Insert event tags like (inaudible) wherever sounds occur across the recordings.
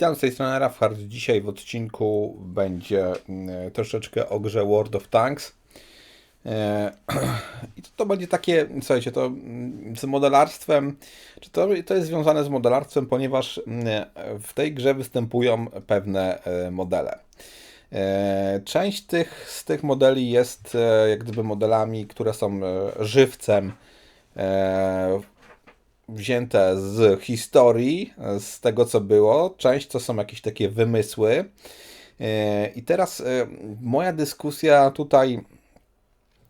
Witam z tej strony Rafhard. Dzisiaj w odcinku będzie mm, troszeczkę o grze World of Tanks. E, (clears throat) I to, to będzie takie, słuchajcie, to mm, z modelarstwem, czy to, to jest związane z modelarstwem, ponieważ mm, w tej grze występują pewne e, modele. E, część tych, z tych modeli jest jak gdyby modelami, które są żywcem wzięte z historii, z tego co było. Część to są jakieś takie wymysły. E, I teraz e, moja dyskusja tutaj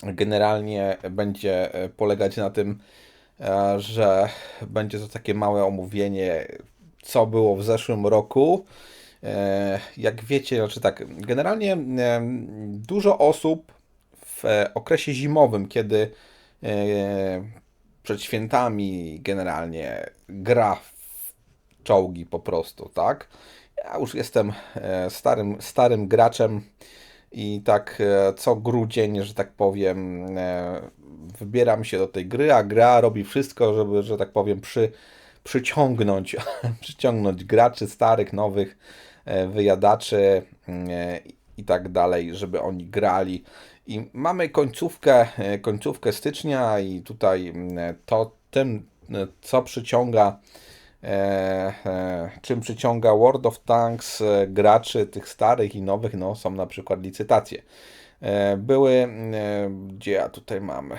generalnie będzie e, polegać na tym, że będzie to takie małe omówienie, co było w zeszłym roku. Jak wiecie, znaczy tak, generalnie dużo osób w okresie zimowym, kiedy przed świętami generalnie gra w czołgi po prostu, tak? Ja już jestem e, starym, starym graczem i tak e, co grudzień, że tak powiem, e, wybieram się do tej gry, a gra robi wszystko, żeby, że tak powiem, przy, przyciągnąć, (laughs) przyciągnąć graczy starych, nowych, wyjadaczy i tak dalej, żeby oni grali. I mamy końcówkę, e, końcówkę stycznia i tutaj to tym, e, co przyciąga e, czym przyciąga World of Tanks graczy tych starych i nowych, no są na przykład licytacje. Były, gdzie ja tutaj mam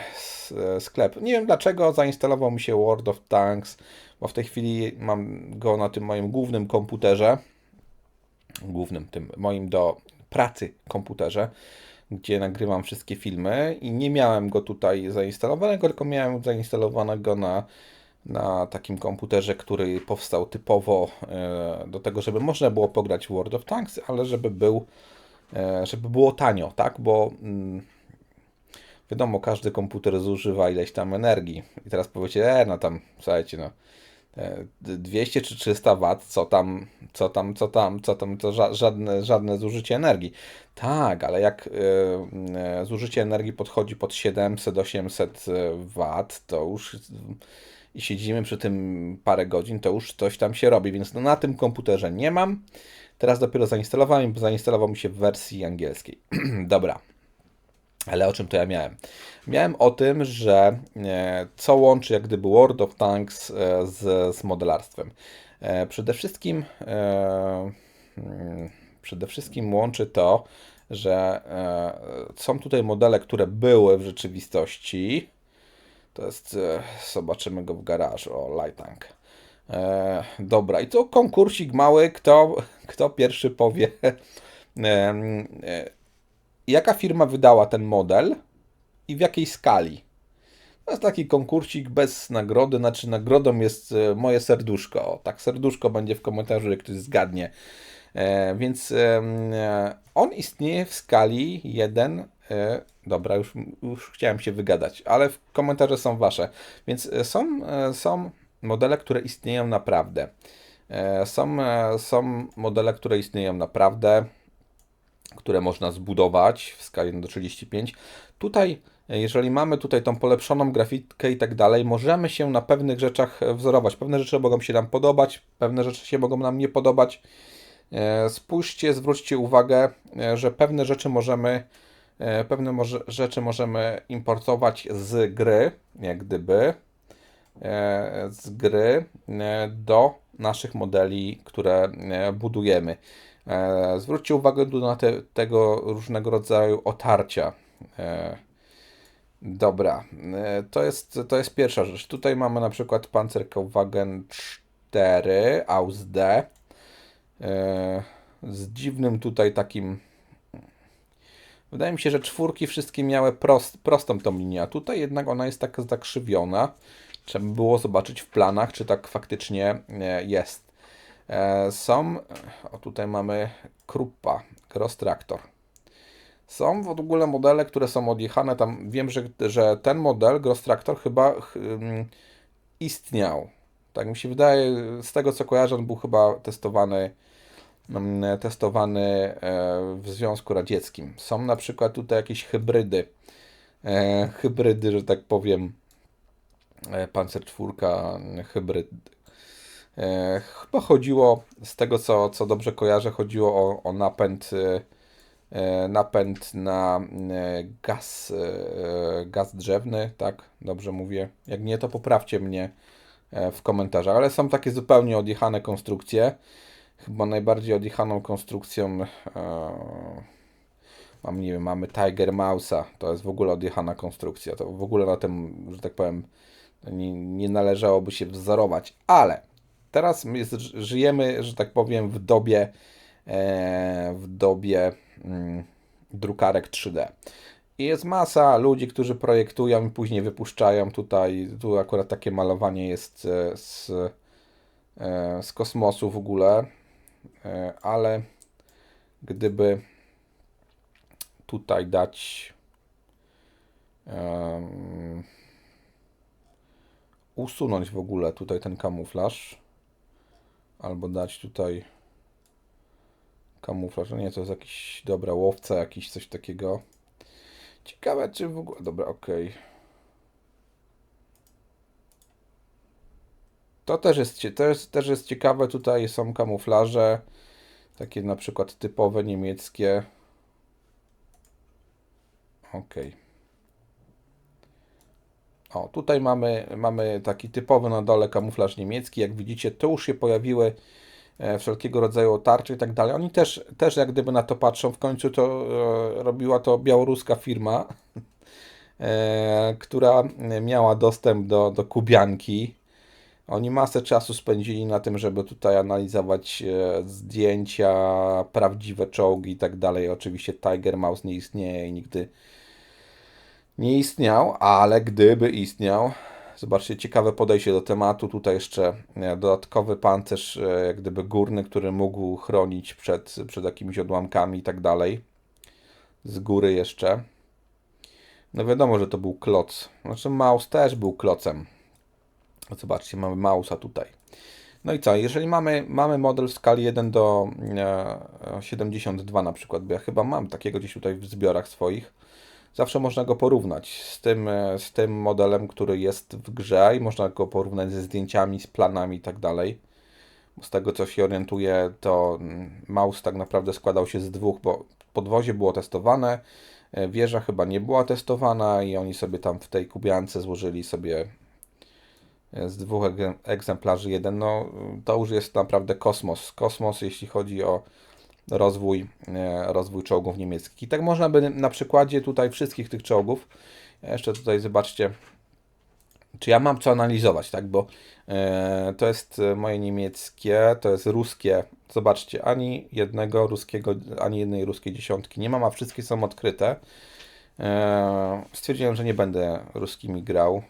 sklep. Nie wiem dlaczego zainstalował mi się World of Tanks, bo w tej chwili mam go na tym moim głównym komputerze, głównym tym moim do pracy komputerze gdzie nagrywam wszystkie filmy i nie miałem go tutaj zainstalowanego, tylko miałem zainstalowanego na, na takim komputerze, który powstał typowo e, do tego, żeby można było pograć w World of Tanks, ale żeby był, e, żeby było tanio, tak, bo mm, wiadomo, każdy komputer zużywa ileś tam energii. I teraz powiecie, e, no tam, słuchajcie, no 200 e, czy 300 W, co tam, co tam, co tam, co tam, to żadne, żadne zużycie energii. Tak, ale jak y, zużycie energii podchodzi pod 700-800 W, to już i siedzimy przy tym parę godzin, to już coś tam się robi, więc no, na tym komputerze nie mam. Teraz dopiero zainstalowałem, zainstalował mi się w wersji angielskiej. (clears throat) Dobra. Ale o czym to ja miałem? Miałem o tym, że e, co łączy jak gdyby World of Tanks e, z, z modelarstwem. E, przede wszystkim mm, przede wszystkim łączy to, że są tutaj modele, które były w rzeczywistości. To jest, zobaczymy go w garażu, o Light Tank. dobra, i to konkursik mały, kto, kto pierwszy powie (laughs) jaka firma wydała ten model i w jakiej skali. To jest taki konkursik bez nagrody, znaczy nagrodą jest e, moje serduszko. Tak, serduszko będzie w komentarzu, jak ktoś zgadnie. E, więc e, on istnieje w skali 1. E, dobra, już, już chciałem się wygadać, ale komentarze są wasze. Więc są, są modele, które istnieją naprawdę. Są, są modele, które istnieją naprawdę które można zbudować w skali 1 do 35. Tutaj, jeżeli mamy tutaj tą polepszoną grafikę i tak dalej, możemy się na pewnych rzeczach wzorować. Pewne rzeczy mogą się nam podobać, pewne rzeczy się mogą nam nie podobać. E, spójrzcie, zwróćcie uwagę, e, że pewne rzeczy możemy e, pewne może, rzeczy możemy importować z gry, jak gdyby z gry do naszych modeli, które budujemy. E, zwróćcie uwagę tu na te, tego różnego rodzaju otarcia. E, dobra, e, to jest, to jest pierwsza rzecz. Tutaj mamy na przykład Panzerkampfwagen 4 Aus D z dziwnym tutaj takim Wydaje mi się, że czwórki wszystkie miały prost, prostą tą linię, a tutaj jednak ona jest taka zakrzywiona. Trzeba by było zobaczyć w planach, czy tak faktycznie jest. E, są, o tutaj mamy Kruppa, Cross Tractor. Są w ogóle modele, które są odjechane tam. Wiem, że, że ten model Gross Tractor chyba um, istniał. Tak mi się wydaje, z tego co kojarzę, on był chyba testowany, um, testowany e, w Związku Radzieckim. Są na przykład tutaj jakieś hybrydy. E, hybrydy, że tak powiem. E, Panzer 4, hybryd, chyba chodziło, z tego co, co dobrze kojarzę, chodziło o, o napęd, e, napęd na e, gaz, e, gaz drzewny, tak? Dobrze mówię. Jak nie, to poprawcie mnie e, w komentarzach, ale są takie zupełnie odjechane konstrukcje. Chyba najbardziej odjechaną konstrukcją e, mam, nie wiem, mamy Tiger Mouse'a, to jest w ogóle odjechana konstrukcja, to w ogóle na tym, że tak powiem, nie, nie należałoby się wzorować, ale teraz jest, żyjemy, że tak powiem, w dobie, e, w dobie mm, drukarek 3D. I jest masa ludzi, którzy projektują i później wypuszczają tutaj, tu akurat takie malowanie jest e, z, e, z kosmosu w ogóle, e, ale gdyby tutaj dać um, usunąć w ogóle tutaj ten kamuflaż albo dać tutaj kamuflaż, no nie, to jest jakiś, dobra, łowca, jakiś coś takiego. Ciekawe, czy w ogóle, dobra, ok. To też jest, jest, też jest ciekawe, tutaj są kamuflaże, takie na przykład typowe niemieckie. Ok. O, tutaj mamy, mamy taki typowy na dole kamuflaż niemiecki. Jak widzicie, tu już się pojawiły e, wszelkiego rodzaju tarcze i tak dalej. Oni też, też jak gdyby na to patrzą. W końcu to e, robiła to białoruska firma, (laughs) e, która miała dostęp do, do Kubianki. Oni masę czasu spędzili na tym, żeby tutaj analizować zdjęcia, prawdziwe czołgi i tak dalej. Oczywiście Tiger Mouse nie istnieje i nigdy nie istniał, ale gdyby istniał, zobaczcie, ciekawe podejście do tematu. Tutaj jeszcze e, dodatkowy pancerz, e, jak gdyby górny, który mógł chronić przed, przed jakimiś odłamkami i tak dalej. Z góry jeszcze. No wiadomo, że to był kloc. Znaczy mouse też był klocem. Zobaczcie, mamy mausa tutaj. No i co, jeżeli mamy, mamy model w skali 1 do 72 e, na przykład, bo ja chyba mam takiego gdzieś tutaj w zbiorach swoich, zawsze można go porównać z tym, e, z tym modelem, który jest w grze i można go porównać ze zdjęciami, z planami i tak dalej. Z tego co się orientuję, to mouse mm, tak naprawdę składał się z dwóch, bo podwozie było testowane, e, wieża chyba nie była testowana i oni sobie tam w tej kubiance złożyli sobie e, z dwóch egzemplarzy jeden. No to już jest naprawdę kosmos. Kosmos, jeśli chodzi o rozwój, e, rozwój czołgów niemieckich. I tak można by na przykładzie tutaj wszystkich tych czołgów, jeszcze tutaj zobaczcie, czy ja mam co analizować, tak, bo e, to jest moje niemieckie, to jest ruskie, zobaczcie, ani jednego ruskiego, ani jednej ruskiej dziesiątki nie mam, a wszystkie są odkryte. E, stwierdziłem, że nie będę ruskimi grał.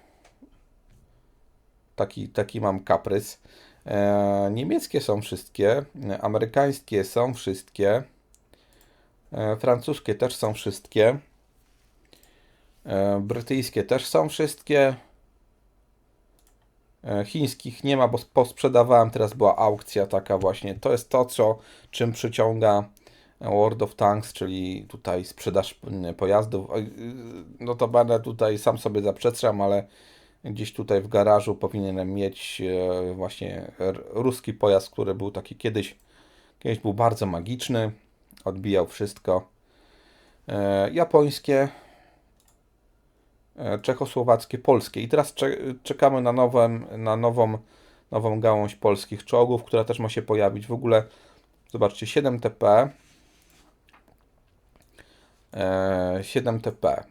Taki, taki mam kaprys. E, niemieckie są wszystkie, amerykańskie są wszystkie, e, francuskie też są wszystkie, e, brytyjskie też są wszystkie, chińskich nie ma, bo posprzedawałem, teraz była aukcja taka właśnie. To jest to, co, czym przyciąga World of Tanks, czyli tutaj sprzedaż pojazdów. No to będę tutaj sam sobie zaprzeczam, ale Gdzieś tutaj w garażu powinienem mieć e, właśnie ruski pojazd, który był taki kiedyś, kiedyś był bardzo magiczny, odbijał wszystko. E, japońskie, e, czechosłowackie, polskie. I teraz czekamy na, nową, na nową, nową gałąź polskich czołgów, która też ma się pojawić. W ogóle, zobaczcie, 7TP. 7TP.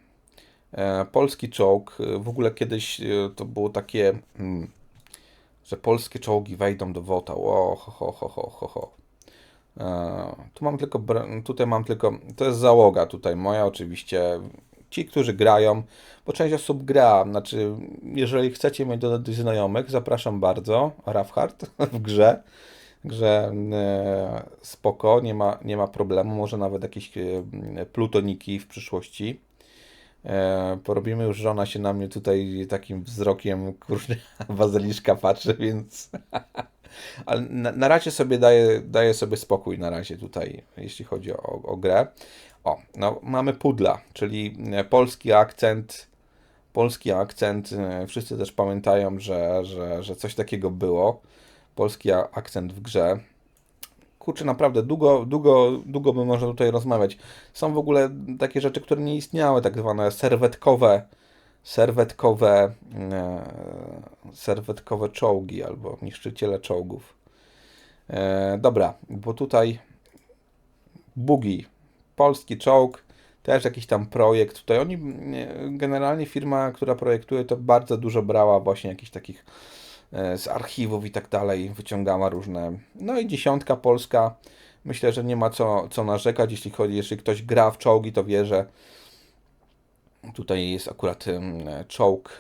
E, polski czołg, e, w ogóle kiedyś e, to było takie, hmm, że polskie czołgi wejdą do WOTA. O, ho, ho, ho, ho, ho. Tu mam tylko, tutaj mam tylko, to jest załoga tutaj moja oczywiście. Ci, którzy grają, bo część osób gra, znaczy, jeżeli chcecie mieć dodać znajomych, zapraszam bardzo, Rafhard (laughs) w grze, grze spoko, nie ma, nie ma problemu, może nawet jakieś plutoniki w przyszłości. E, porobimy już, że ona się na mnie tutaj takim wzrokiem, kurde, (laughs) bazyliszka patrzy, więc... (laughs) Ale na, na, razie sobie daję, daję sobie spokój na razie tutaj, jeśli chodzi o, o grę. O, no mamy pudla, czyli e, polski akcent, polski akcent, e, wszyscy też pamiętają, że, że, że coś takiego było. polski akcent w grze. Kurczę, naprawdę długo, długo, długo by można tutaj rozmawiać. Są w ogóle takie rzeczy, które nie istniały, tak zwane serwetkowe, serwetkowe, e, serwetkowe czołgi albo niszczyciele czołgów. E, dobra, bo tutaj Bugi, polski czołg, też jakiś tam projekt. Tutaj oni, nie, generalnie firma, która projektuje, to bardzo dużo brała właśnie jakichś takich e, z archiwów i tak dalej, wyciągała różne. No i dziesiątka polska. Myślę, że nie ma co, co narzekać, jeśli chodzi, jeśli ktoś gra w czołgi, to wie, że tutaj jest akurat czołg,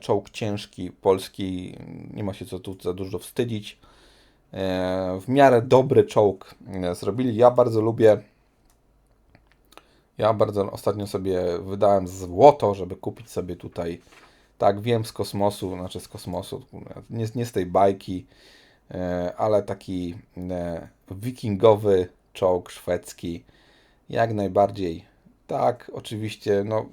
czołg ciężki, polski, nie ma się co tu za dużo wstydzić. E, W miarę dobry czołg e, zrobili. Ja bardzo lubię ja bardzo ostatnio sobie wydałem złoto, żeby kupić sobie tutaj, tak wiem z kosmosu, znaczy z kosmosu, nie, nie z tej bajki, e, ale taki e, wikingowy czołg szwedzki, jak najbardziej. Tak, oczywiście, no,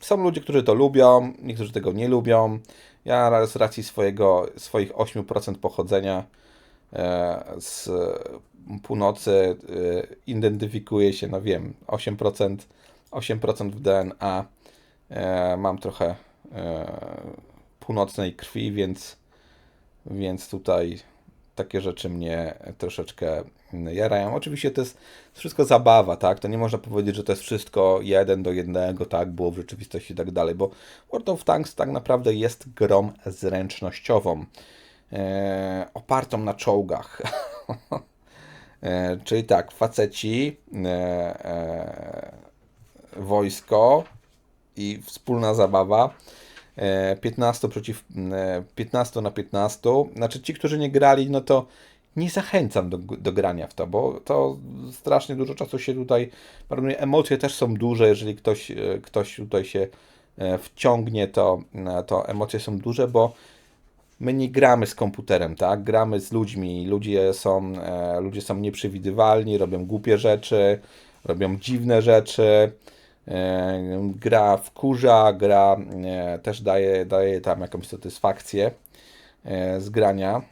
są ludzie, którzy to lubią, niektórzy tego nie lubią. Ja z racji swojego, swoich 8% pochodzenia e, z północy identyfikuję się, no wiem, 8%, 8% w DNA. Mam trochę północnej krwi, więc, więc tutaj takie rzeczy mnie troszeczkę jarają. Oczywiście to jest wszystko zabawa, tak? To nie można powiedzieć, że to jest wszystko jeden do jednego, tak? Było w rzeczywistości i tak dalej, bo World of Tanks tak naprawdę jest grą zręcznościową, e, opartą na czołgach. (laughs) E, czyli tak, faceci, e, e, wojsko i wspólna zabawa. E, 15 przeciw e, 15 na 15. Znaczy ci, którzy nie grali, no to nie zachęcam do, do grania w to, bo to strasznie dużo czasu się tutaj marnuje. Emocje też są duże, jeżeli ktoś, e, ktoś tutaj się e, wciągnie, to, e, to emocje są duże, bo my nie gramy z komputerem, tak? Gramy z ludźmi. Ludzie są, e, ludzie są nieprzewidywalni, robią głupie rzeczy, robią dziwne rzeczy. E, gra wkurza, gra e, też daje, daje tam jakąś satysfakcję e, z grania.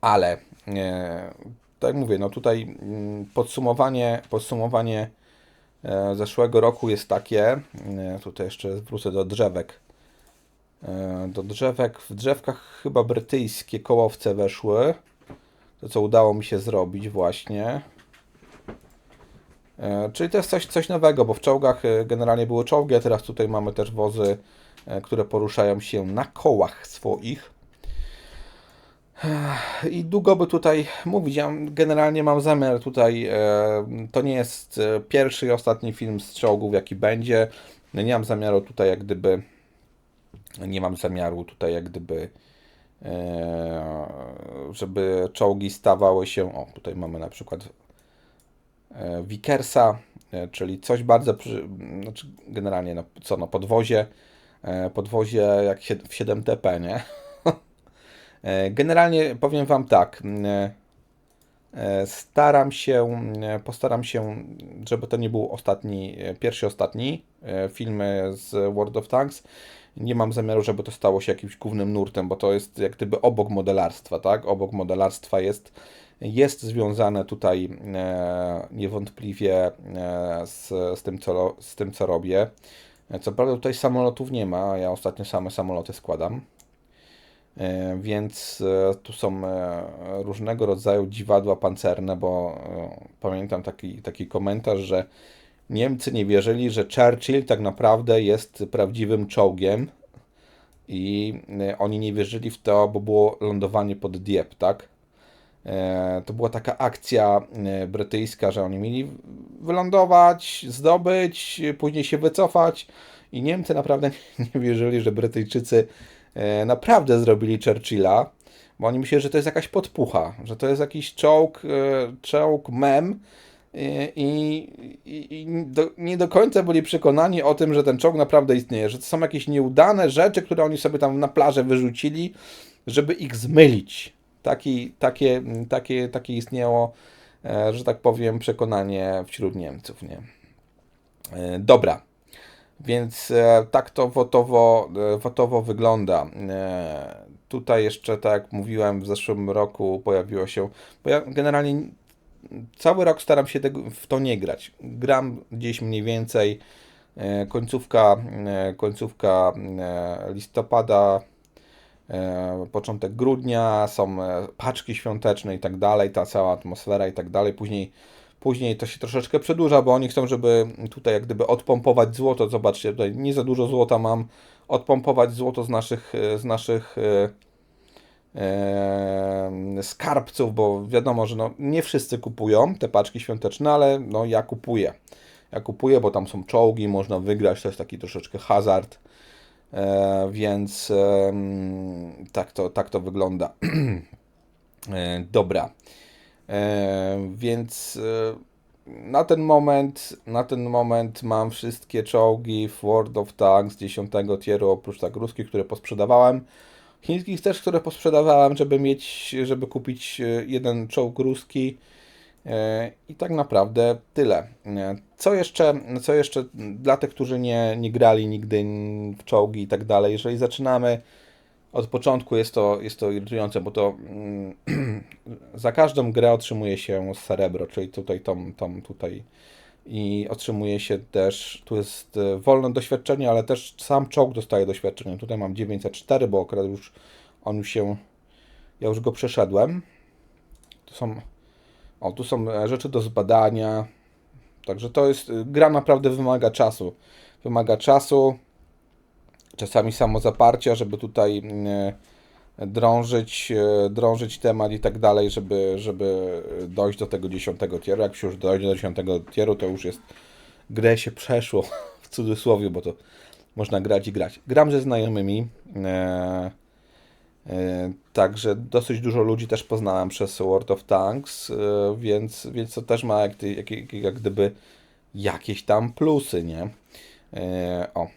Ale tak mówię, no tutaj mm, podsumowanie, podsumowanie zeszłego roku jest takie. Tutaj jeszcze wrócę do drzewek. Do drzewek. W drzewkach chyba brytyjskie kołowce weszły. To co udało mi się zrobić właśnie. E, Czyli to jest coś, coś nowego, bo w czołgach e, generalnie były czołgi, a teraz tutaj mamy też wozy, e, które poruszają się na kołach swoich. I długo by tutaj mówić. Ja generalnie mam zamiar tutaj. To nie jest pierwszy i ostatni film z czołgów, jaki będzie. Nie mam zamiaru tutaj, jak gdyby. Nie mam zamiaru tutaj, jak gdyby. Żeby czołgi stawały się. O, tutaj mamy na przykład e, Vickersa, e, czyli coś bardzo, znaczy generalnie no, co no, podwozie, e, podwozie jak w 7TP, nie? (laughs) E, Generalnie powiem Wam tak, e, e, staram się, e, postaram się, żeby to nie był ostatni, e, pierwszy ostatni e, film z World of Tanks. Nie mam zamiaru, żeby to stało się jakimś głównym nurtem, bo to jest jak gdyby obok modelarstwa, tak? Obok modelarstwa jest, jest związane tutaj e, niewątpliwie e, z, z, tym, co, z tym, co robię. E, Co prawda tutaj samolotów nie ma, ja ostatnio same samoloty składam. Więc tu są różnego rodzaju dziwadła pancerne, bo pamiętam taki, taki komentarz, że Niemcy nie wierzyli, że Churchill tak naprawdę jest prawdziwym czołgiem i oni nie wierzyli w to, bo było lądowanie pod Dieppe, tak? E, To była taka akcja e, brytyjska, że oni mieli wylądować, zdobyć, później się wycofać i Niemcy naprawdę (laughs) nie wierzyli, że Brytyjczycy e, naprawdę zrobili Churchilla, bo oni myśleli, że to jest jakaś podpucha, że to jest jakiś czołg, czołg mem i, i, i do, nie do końca byli przekonani o tym, że ten czołg naprawdę istnieje, że to są jakieś nieudane rzeczy, które oni sobie tam na plażę wyrzucili, żeby ich zmylić. Taki, takie, takie, takie istniało, e, że tak powiem, przekonanie wśród Niemców, nie? E, Dobra. Więc e, tak to wotowo, wotowo wygląda. Tutaj jeszcze, tak jak mówiłem, w zeszłym roku pojawiło się, bo ja generalnie cały rok staram się tego, w to nie grać. Gram gdzieś mniej więcej końcówka, końcówka listopada, początek grudnia, są e, paczki świąteczne i tak dalej, ta cała atmosfera i tak dalej. Później, później to się troszeczkę przedłuża, bo oni chcą, żeby tutaj jak gdyby odpompować złoto. Zobaczcie, tutaj nie za dużo złota mam. Odpompować złoto z naszych, e, z naszych e, e, skarbców, bo wiadomo, że no, nie wszyscy kupują te paczki świąteczne, ale no, ja kupuję. Ja kupuję, bo tam są czołgi, można wygrać, to jest taki troszeczkę hazard. E, więc tak, to, tak to wygląda. (clears throat) E, dobra. E, więc na ten moment, na ten moment mam wszystkie czołgi w World of Tanks 10 tieru, oprócz tak ruskich, które posprzedawałem. Chińskich też, które posprzedawałem, żeby mieć, żeby kupić jeden czołg ruski. E, I tak naprawdę tyle. E, Co jeszcze, co jeszcze dla tych, którzy nie, nie grali nigdy w czołgi i tak dalej, jeżeli zaczynamy od początku, jest to, jest to irytujące, bo to mm, (clears throat) za każdą grę otrzymuje się srebro, czyli tutaj tą, tą tutaj i otrzymuje się też, tu jest e, wolne doświadczenie, ale też sam czołg dostaje doświadczenie. Tutaj mam 904, bo akurat już on już się, ja już go przeszedłem. Tu są, o, tu są e, rzeczy do zbadania. Także to jest, y, gra naprawdę wymaga czasu. Wymaga czasu, czasami samozaparcia, żeby tutaj e, drążyć, e, drążyć temat i tak dalej, żeby, żeby dojść do tego 10 tieru. Jak się już dojdzie do 10 tieru, to już jest grę się przeszło (laughs) w cudzysłowie, bo to można grać i grać. Gram ze znajomymi. E, Także dosyć dużo ludzi też poznałem przez World of Tanks, e, więc, więc to też ma jak, jak, jak, gdyby jakieś tam plusy, nie? E, O,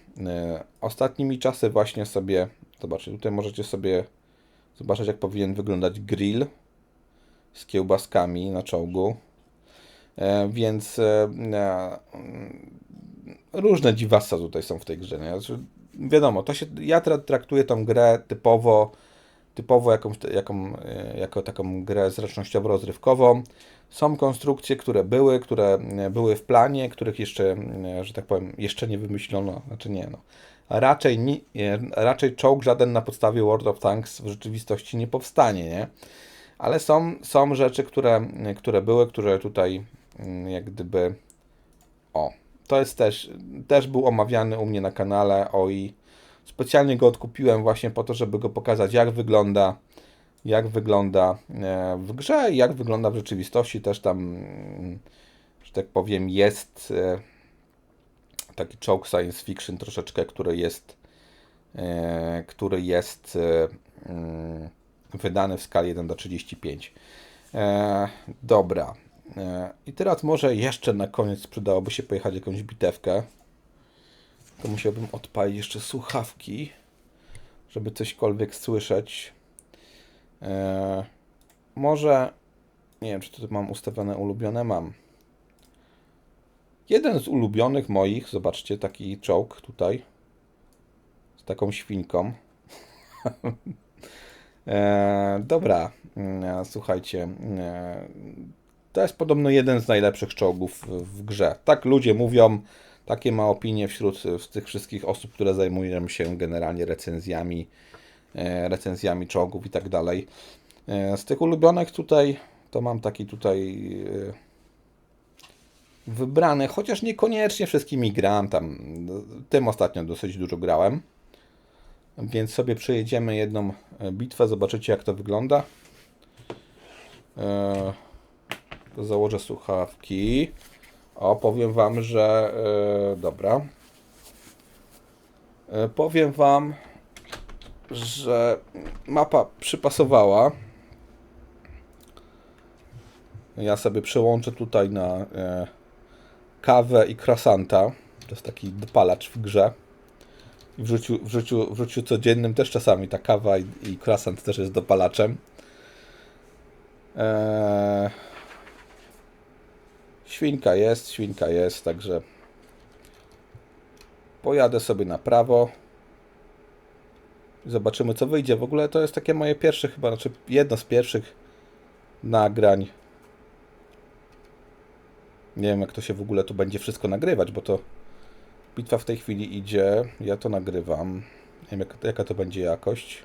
ostatnimi czasy właśnie sobie, zobaczcie, tutaj możecie sobie zobaczyć jak powinien wyglądać grill z kiełbaskami na czołgu. Więc różne dziwassa tutaj są w tej grze. Nie? Znaczy, wiadomo, to się, ja tra- traktuję tą grę typowo, typowo jakąś, jaką, e, jako taką grę zręcznościowo-rozrywkową. Są konstrukcje, które były, które e, były w planie, których jeszcze, e, że tak powiem, jeszcze nie wymyślono, znaczy nie no. Raczej, raczej czołg żaden na podstawie World of Tanks w rzeczywistości nie powstanie, nie? Ale są, są rzeczy, które, które były, które tutaj mm, jak gdyby o, to jest też, też był omawiany u mnie na kanale OI. Specjalnie go odkupiłem właśnie po to, żeby go pokazać, jak wygląda, jak wygląda e, w grze i jak wygląda w rzeczywistości. Też tam, mm, że tak powiem, jest e, taki czołg science fiction troszeczkę, który jest, e, który jest mm, wydany w skali 1 do 35. E, dobra. I teraz może jeszcze na koniec przydałoby się pojechać jakąś bitewkę. To musiałbym odpalić jeszcze słuchawki, żeby cośkolwiek słyszeć. E, może. Nie wiem, czy to mam ustawione ulubione. Mam. Jeden z ulubionych moich, zobaczcie, taki czołg tutaj. Z taką świnką. (laughs) E, dobra, e, słuchajcie. E, to jest podobno jeden z najlepszych czołgów w, w grze. Tak ludzie mówią, takie ma opinie wśród tych wszystkich osób, które zajmują się generalnie recenzjami, e, recenzjami czołgów i tak dalej. E, z tych ulubionych tutaj to mam taki tutaj e, wybrany, chociaż niekoniecznie wszystkimi gram, tam tym ostatnio dosyć dużo grałem. Więc sobie przejedziemy jedną bitwę, zobaczycie jak to wygląda. Założę słuchawki. O, powiem Wam, że. E, dobra. E, powiem Wam, że mapa przypasowała. Ja sobie przełączę tutaj na e, kawę i krasanta. To jest taki dopalacz w grze. I w życiu, w, życiu, w życiu codziennym też czasami ta kawa i, i krasant też jest dopalaczem. Eee, świnka jest, świnka jest, także Pojadę sobie na prawo. Zobaczymy, co wyjdzie. W ogóle to jest takie moje pierwsze chyba, znaczy jedno z pierwszych nagrań. Nie wiem, jak to się w ogóle tu będzie wszystko nagrywać, bo to bitwa w tej chwili idzie. Ja to nagrywam. Nie wiem, jak, jaka to będzie jakość.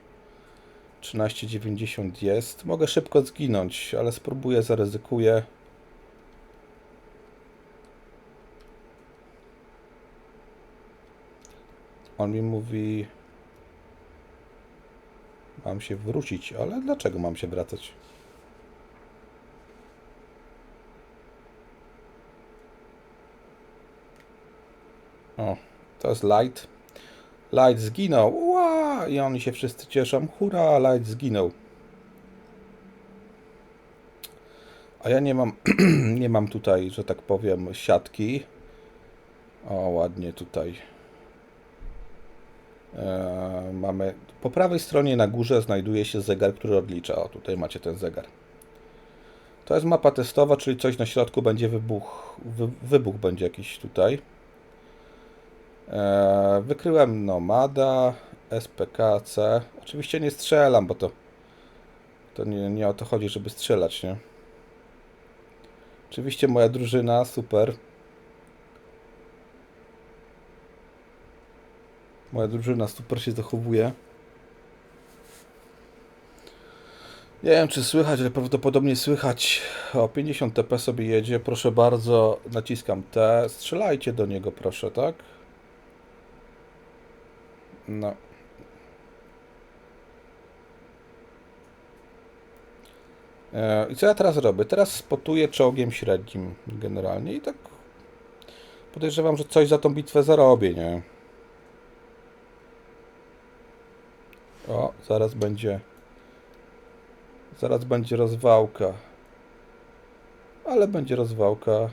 13,90 jest. Mogę szybko zginąć, ale spróbuję, zaryzykuję. On mi mówi... Mam się wrócić, ale dlaczego mam się wracać? O, to jest Light. Light zginął. Ła! I oni się wszyscy cieszą. Hurra, Light zginął. A ja nie mam, (clears throat) nie mam tutaj, że tak powiem, siatki. O, ładnie tutaj. Eee, mamy po prawej stronie na górze znajduje się zegar, który odlicza. O, tutaj macie ten zegar. To jest mapa testowa, czyli coś na środku będzie wybuch. Wy, wybuch będzie jakiś tutaj. Eee, wykryłem Nomada, SPKC. Oczywiście nie strzelam, bo to, to nie, nie o to chodzi, żeby strzelać, nie? Oczywiście moja drużyna, super. Moja drużyna super się zachowuje. Nie wiem, czy słychać, ale prawdopodobnie słychać. O, 50 TP sobie jedzie. Proszę bardzo, naciskam T. Strzelajcie do niego, proszę, tak? No. E, I co ja teraz robię? Teraz spotuję czołgiem średnim generalnie i tak podejrzewam, że coś za tą bitwę zarobię, nie? O, zaraz będzie zaraz będzie rozwałka. Ale będzie rozwałka.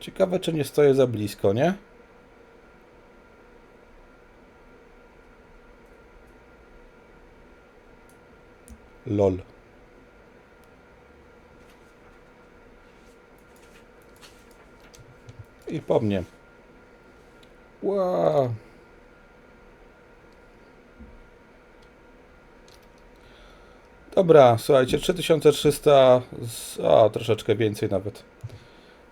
Ciekawe, czy nie stoję za blisko, nie? LOL. I po mnie. Wow. Dobra, słuchajcie, 3300, z, o, troszeczkę więcej nawet.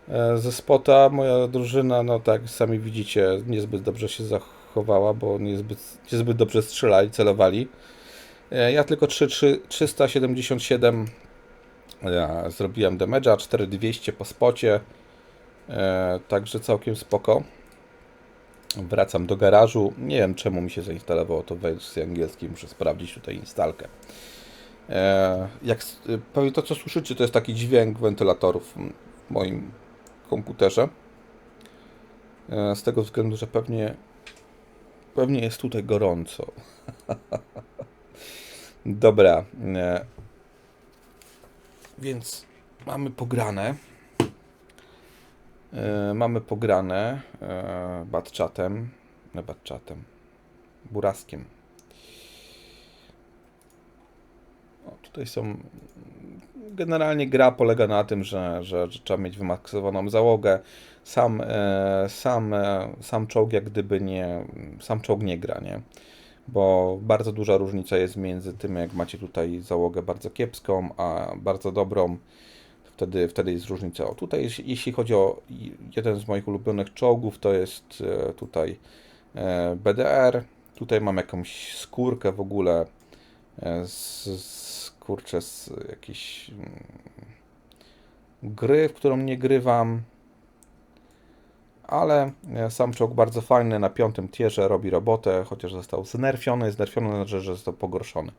E, Ze spota moja drużyna, no tak, sami widzicie, niezbyt dobrze się zachowała, bo niezbyt, niezbyt dobrze strzelali, celowali. E, Ja tylko 3, 3, 377 ja, zrobiłem damage'a, 4200 po spocie, e, także całkiem spoko. Wracam do garażu. Nie wiem czemu mi się zainstalowało to w wersji angielskiej. Muszę sprawdzić tutaj instalkę. E, jak e, pewnie to co słyszycie to jest taki dźwięk wentylatorów w moim komputerze. E, z tego względu, że pewnie pewnie jest tutaj gorąco. (laughs) Dobra. E, więc mamy pograne. E, mamy pograne e, batchatem, nie batchatem, buraskiem. O, tutaj są. Generalnie gra polega na tym, że, że, że trzeba mieć wymaksowaną załogę. Sam, e, sam, sam czołg, jak gdyby nie. Sam czołg nie gra, nie? Bo bardzo duża różnica jest między tym, jak macie tutaj załogę bardzo kiepską, a bardzo dobrą wtedy, wtedy jest różnica. O, tutaj, jeśli- chodzi o jeden z moich ulubionych czołgów, to jest e, tutaj e, BDR. Tutaj mam jakąś skórkę w ogóle e, z, z kurczę, z jakiejś mm, gry, w którą nie grywam. Ale sam czołg bardzo fajny, na piątym tierze robi robotę, chociaż został znerfiony. Znerfiony znaczy, że został pogorszony.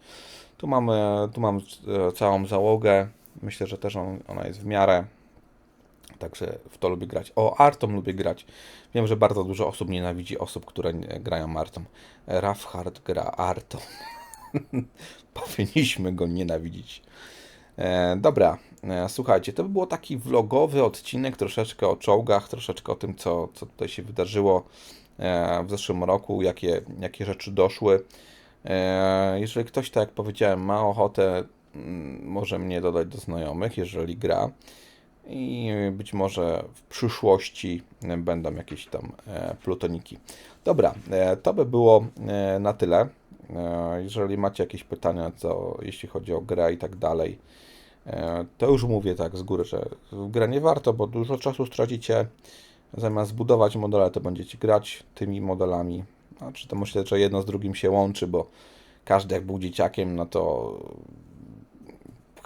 Tu mamy, tu mam całą załogę. Myślę, że też on, ona jest w miarę. Także w to lubię grać. O, Artą lubię grać. Wiem, że bardzo dużo osób nienawidzi osób, które grają Artą. Rafhard gra Artą. (laughs) Powinniśmy go nienawidzić. E, dobra, e, słuchajcie, to by było taki vlogowy odcinek, troszeczkę o czołgach, troszeczkę o tym, co, co tutaj się wydarzyło e, w zeszłym roku, jakie, jakie rzeczy doszły. E, jeżeli ktoś, tak jak powiedziałem, ma ochotę może mnie dodać do znajomych, jeżeli gra. I być może w przyszłości będą jakieś tam e, plutoniki. Dobra, e, to by było e, na tyle. Jeżeli macie jakieś pytania, co jeśli chodzi o grę i tak dalej, to już mówię tak z góry, że w grę nie warto, bo dużo czasu stracicie. Zamiast zbudować modele, to będziecie grać tymi modelami. Znaczy to myślę, że jedno z drugim się łączy, bo każdy jak był dzieciakiem, no to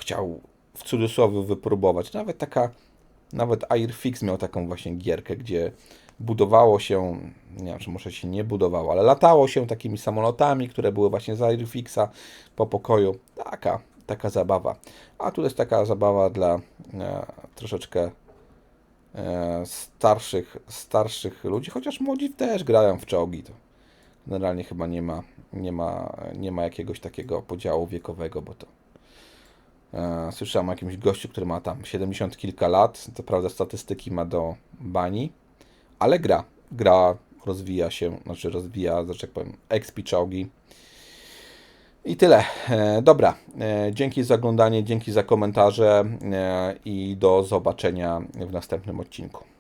chciał w cudzysłowie wypróbować. Nawet taka, nawet Airfix miał taką właśnie gierkę, gdzie budowało się, nie wiem, czy może się nie budowało, ale latało się takimi samolotami, które były właśnie z Airfixa po pokoju. Taka, taka zabawa. A tu jest taka zabawa dla e, troszeczkę e, starszych, starszych ludzi, chociaż młodzi też grają w czołgi. To generalnie chyba nie ma, nie ma, nie ma jakiegoś takiego podziału wiekowego, bo to słyszałem o jakimś gościu, który ma tam 70 kilka lat, to prawda statystyki ma do bani, ale gra, gra rozwija się, znaczy rozwija, że tak powiem, expi czołgi. I tyle. E, dobra, e, dzięki za oglądanie, dzięki za komentarze e, i do zobaczenia w następnym odcinku.